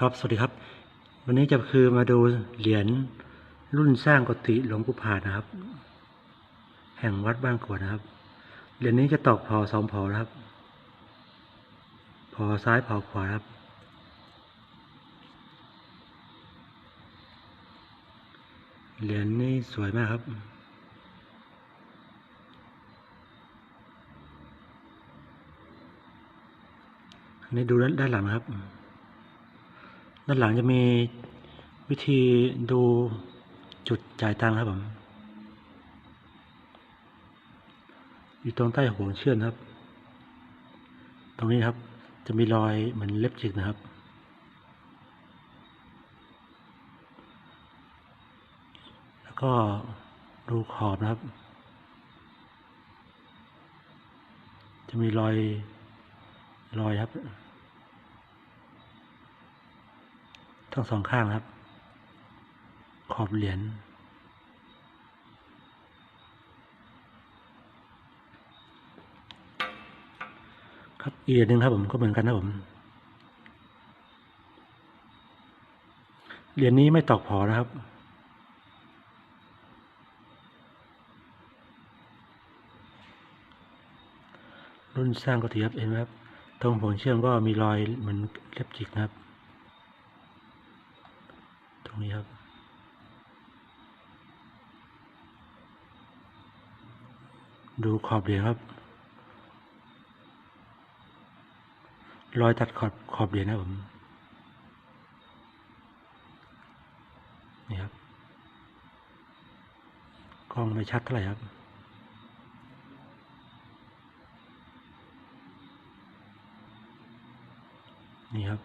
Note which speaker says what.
Speaker 1: ครับ สวัสดีครับ วันนี้จะคือมาดูเหรียญรุ่นสร้างกติหลวงปู่ผานะครับ แห่งวัดบ้านกวดนะครับ เหรียญนี้จะตอกพอสองพอนะครับ พอซ้ายพอขวาครับ เหรียญนี้สวยมากครับอันนี้ดูด้านหลังนะครับ ด้านหลังจะมีวิธีดูจุดจ่ายตังค์ครับผม อยู่ตรงใต้หัวเชือกนครับ ตรงนี้ครับจะมีรอยเหมือนเล็บจิกนะครับ แล้วก็ดูขอบนะครับ จะมีรอยรอยครับ ทั้งสองข้างครับ ขอบเหรียญครับอีกเหรียญหนึ่งครับผมก็เหมือนกันนะผมเหรียญนี้ไม่ตอกผอนะครับรุ่นสร้างก็ถือครับเห็นไหมครับตรงผงเชื่อมก็มีรอยเหมือนเล็บจิกนะครับ รงนี้ครับ ดูขอบเหรียญครับ รอยตัดขอบขอบเหรียญนะผม นี่ครับ กล้องไม่ชัดเท่าไหร่ครับนี่ครับ